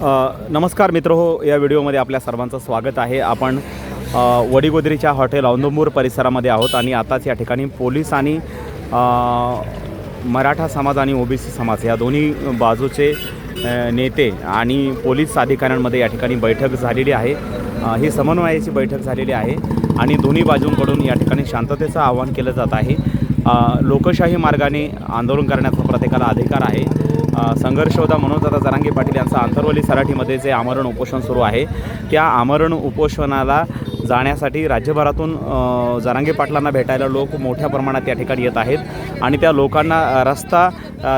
नमस्कार मित्र हो या व्हिडिओमध्ये आपल्या सर्वांचं स्वागत आहे. आपण वडीगोदरीच्या हॉटेल औंदंबूर परिसरामध्ये आहोत आणि आताच या ठिकाणी पोलीस आणि मराठा समाज आणि ओबीसी समाज या दोन्ही बाजूचे नेते आणि पोलीस अधिकाऱ्यांमध्ये या ठिकाणी बैठक झालेली आहे. ही समन्वयाची बैठक झालेली आहे आणि दोन्ही बाजूंकडून या ठिकाणी शांततेचं आवाहन केलं जात आहे. लोकशाही मार्गाने आंदोलन करण्याचा प्रत्येकाला अधिकार आहे. अ, म्हणून मनोजदादा जरांगे पाटील यांचं आंतरवली सराठीमध्ये जे आमरण उपोषण सुरू आहे त्या आमरण उपोषणाला जाण्यासाठी राज्यभरातून जरांगे पाटलांना भेटायला लोक मोठ्या प्रमाणात त्या ठिकाणी येत आहेत आणि त्या लोकांना रस्ता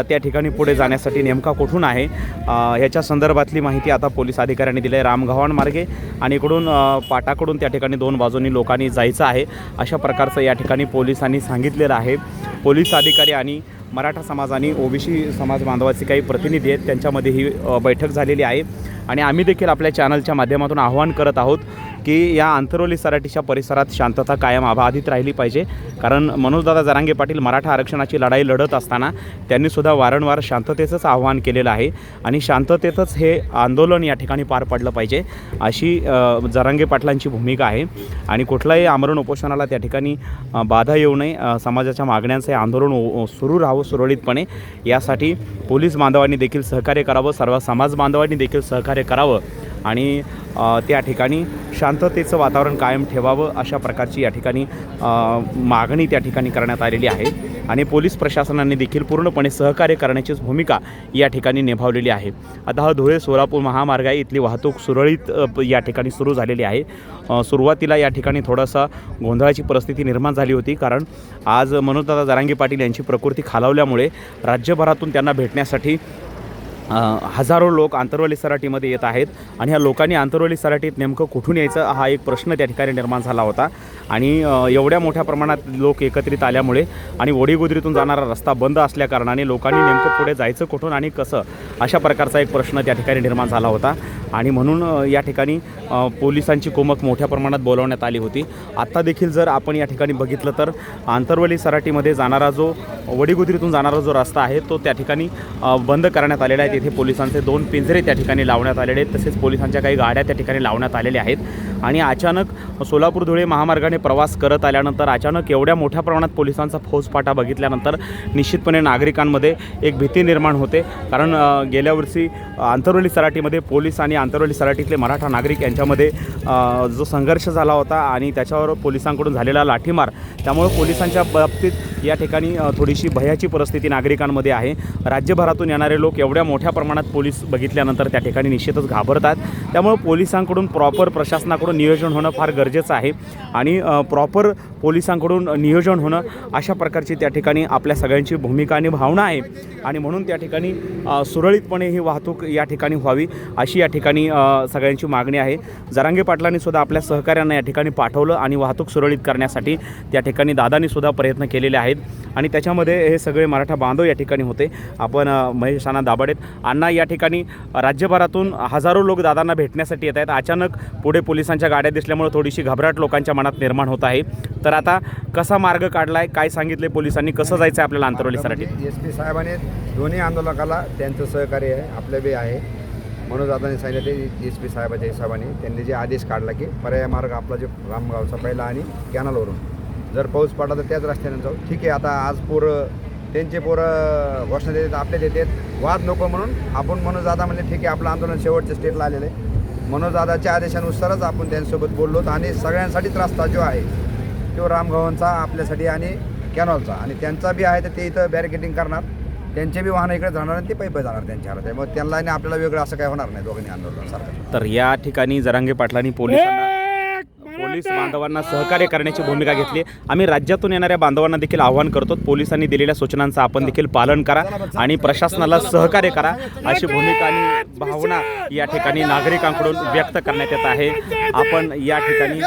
त्या ठिकाणी पुढे जाण्यासाठी नेमका कुठून आहे? ह्याच्या संदर्भातली माहिती आता पोलीस अधिकाऱ्यांनी दिली आहे. रामगव्हाण मार्गे आणि इकडून पाटाकडून त्या ठिकाणी दोन बाजूंनी लोकांनी जायचं आहे. अशा प्रकारचं या ठिकाणी पोलिसांनी सांगितलेलं आहे. पोलीस अधिकारी आणि मराठा समाज आणि ओबीसी समाज बांधवाचे काही प्रतिनिधी आहेत. त्यांच्यामध्ये ही बैठक झालेली आहे. आणि आम्ही देखील आपल्या चॅनलच्या माध्यमातून आव्हान करत आहोत की या आंतरोली सराटीच्या परिसरात शांतता कायम अबाधित राहिली पाहिजे. कारण मनोजदादा जरांगे पाटील मराठा आरक्षणाची लढाई लढत असताना त्यांनीसुद्धा वारंवार शांततेचंच आव्हान केलेलं आहे आणि शांततेतच हे आंदोलन या ठिकाणी पार पडलं पाहिजे अशी जरांगे पाटलांची भूमिका आहे. आणि कुठलाही आमरण उपोषणाला त्या ठिकाणी बाधा येऊ नये. समाजाच्या मागण्यांचं हे आंदोलन सुरू राहावं सुरळीतपणे. यासाठी पोलीस बांधवांनी देखील सहकार्य करावं. सर्व समाज बांधवांनी देखील सहकार्य करावं आणि त्या ठिकाणी शांततेचं वातावरण कायम ठेवावं अशा प्रकारची या ठिकाणी मागणी त्या ठिकाणी करण्यात आलेली आहे. आणि पोलीस प्रशासनाने देखील पूर्णपणे सहकार्य करण्याचीच भूमिका या ठिकाणी निभावलेली आहे. आता हा धुळे सोलापूर महामार्ग आहे इथली वाहतूक सुरळीत या ठिकाणी सुरू झालेली आहे. सुरुवातीला या ठिकाणी थोडासा गोंधळाची परिस्थिती निर्माण झाली होती कारण आज मनोजदादा जरांगे पाटील यांची प्रकृती खालावल्यामुळे राज्यभरातून त्यांना भेटण्यासाठी हजारो लोक आंतरवली सराटीमध्ये येत आहेत. आणि ह्या लोकांनी आंतरवली सराटीत नेमकं कुठून यायचं हा एक प्रश्न त्या ठिकाणी निर्माण झाला होता. आणि एवढ्या मोठ्या प्रमाणात लोक एकत्रित आल्यामुळे आणि ओढीगोदरीतून जाणारा रस्ता बंद असल्याकारणाने लोकांनी नेमकं पुढे जायचं कुठून आणि कसं अशा प्रकारचा एक प्रश्न त्या ठिकाणी निर्माण झाला होता. आणि म्हणून या ठिकाणी पोलिसांची कुमक मोठ्या प्रमाणात बोलवण्यात आली होती. आत्ता देखील जर आपण या ठिकाणी बघितलं तर आंतरवली सराटीमध्ये जाणारा जो वडीगुदरीतून जाणारा जो रस्ता आहे तो त्या ठिकाणी बंद करण्यात आलेला आहे. तिथे पोलिसांचे दोन पिंजरे त्या ठिकाणी लावण्यात आलेले आहेत. तसेच पोलिसांच्या काही गाड्या त्या ठिकाणी लावण्यात आलेल्या आहेत. आणि अचानक सोलापूर धुळे महामार्गाने प्रवास करत आल्यानंतर अचानक एवढ्या मोठ्या प्रमाणात पोलिसांचा फौजपाटा बघितल्यानंतर निश्चितपणे नागरिकांमध्ये एक भीती निर्माण होते. कारण गेल्या वर्षी आंतरवली सराटीमध्ये पोलीस आणि आंतरवली सराटीतले मराठा नागरिक यांच्यामध्ये जो संघर्ष झाला होता आणि त्याच्यावर पोलिसांकडून झालेला लाठीमार त्यामुळे पोलिसांच्या बाबतीत या ठिकाणी थोडीशी भयाची परिस्थिती नागरिकांमध्ये आहे. राज्यभरातून येणारे लोक एवढ्या मोठ्या प्रमाणात पोलीस बघितल्यानंतर त्या ठिकाणी निश्चितच घाबरतात. त्यामुळे पोलिसांकडून प्रॉपर प्रशासनाकडून नियोजन होणं फार गरजेचं आहे. आणि प्रॉपर पोलिसांकडून नियोजन होणं अशा प्रकारची त्या ठिकाणी आपल्या सगळ्यांची भूमिका आणि भावना आहे. आणि म्हणून त्या ठिकाणी सुरळीतपणे ही वाहतूक या ठिकाणी व्हावी अशी या ठिकाणी सगळ्यांची मागणी आहे. जरांगे पाटलांनी सुद्धा आपल्या सहकाऱ्यांना या ठिकाणी पाठवलं आणि वाहतूक सुरळीत करण्यासाठी त्या ठिकाणी दादांनी सुद्धा प्रयत्न केलेले आहेत. आणि त्याच्यामध्ये हे सगळे मराठा बांधव या ठिकाणी होते. आपण महेश अण्णा दाभाडेत अण्णा या ठिकाणी राज्यभरातून हजारो लोक दादांना भेटण्यासाठी येत आहेत. अचानक पुढे पोलिसांच्या गाड्या दिसल्यामुळे थोडीशी घबराट लोकांच्या मनात निर्माण होत आहे. तर आता कसा मार्ग काढला आहे काय सांगितले पोलिसांनी कसं जायचं आहे आपल्याला आंतरवलीसाठी म्हणजे एस पी साहेबांनी दोन्ही आंदोलकाला त्यांचं सहकार्य आहे आपलं बी आहे. म्हणून दादांनी ते एस पी साहेबाच्या हिशोबाने त्यांनी जे आदेश काढला की पर्याय मार्ग आपला जे रामगावचा पहिला आणि कॅनलवरून. जर पाऊस पडला तर त्याच रस्त्याने जाऊ. ठीक आहे आता आज पोरं त्यांचे पोरं घोषणा देतात आपले देतात. वाद नको म्हणून आपण म्हणून दादा म्हणजे ठीक आहे आपलं आंदोलन शेवटच्या स्टेटला आलेलं आहे. मनोज दादाच्या आदेशानुसारच आपण त्यांच्यासोबत बोललो आणि सगळ्यांसाठीच रस्ता जो आहे तो रामगव्हाणचा आपल्यासाठी आणि कॅनॉलचा. आणि त्यांचा बी आहे तर ते इथं बॅरिकेटिंग करणार. त्यांचे बी वाहनं इकडे जाणार आणि ते पैप जाणार त्यांच्याकडे त्यामुळे त्यांना आणि आपल्याला वेगळं असं काय होणार नाही दोघांनी आंदोलनासारखं तर या ठिकाणी जरांगे पाटलांनी पोलिसांना पोलीस बांधवांना सहकार्य करण्याची भूमिका घेतली. आम्ही राज्यातून येणाऱ्या बांधवांना देखील आवाहन करतो. पोलिसांनी दिलेल्या सूचनांचं आपण देखील पालन करा आणि प्रशासनाला सहकार्य करा. अशी भूमिका आणि भावना या ठिकाणी नागरिकांकडून व्यक्त करण्यात येत आहे. आपण या ठिकाणी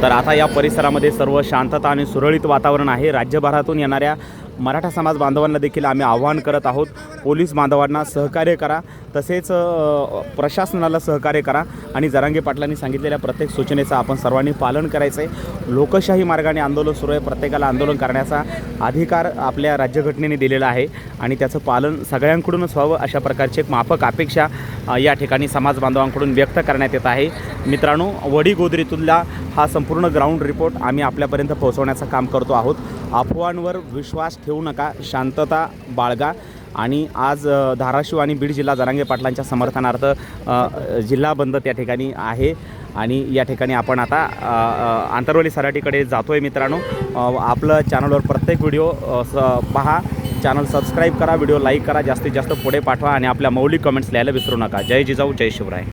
तर आता या परिसरामध्ये सर्व शांतता आणि सुरळीत वातावरण आहे. राज्यभरातून येणाऱ्या मराठा समाज बांधवांना देखील आम्ही आवाहन करत आहोत. पोलीस बांधवांना सहकार्य करा. तसेच प्रशासनाला सहकार्य करा. आणि जरांगे पाटलांनी सांगितलेल्या प्रत्येक सूचनेचं आपण सर्वांनी पालन करायचं आहे लोकशाही मार्गाने आंदोलन सुरू आहे. प्रत्येकाला आंदोलन करण्याचा अधिकार आपल्या राज्यघटनेने दिलेला आहे. आणि त्याचं पालन सगळ्यांकडूनच व्हावं अशा प्रकारची एक माफक अपेक्षा या ठिकाणी समाज बांधवांकडून व्यक्त करण्यात येत आहे. मित्रांनो वडीगोदरीतुल्ला हा संपूर्ण ग्राउंड रिपोर्ट आम्ही आपल्यापर्यंत पोहोचवण्याचं काम करतो आहोत. अफवांवर विश्वास ठेवू नका शांतता बाळगा आणि आज धाराशिव आणि बीड जिल्हा जरांगे पाटलांच्या समर्थनार्थ जिल्हा बंद त्या ठिकाणी आहे आणि या ठिकाणी आपण आता आंतरवली सराटीकडे जातो आहे मित्रांनो आपलं चॅनलवर प्रत्येक व्हिडिओ स पहा. चॅनल सबस्क्राईब करा व्हिडिओ लाईक करा जास्तीत जास्त पुढे पाठवा आणि आपल्या मौलिक कमेंट्स लिहायला विसरू नका. जय जिजाऊ जय शिवराय.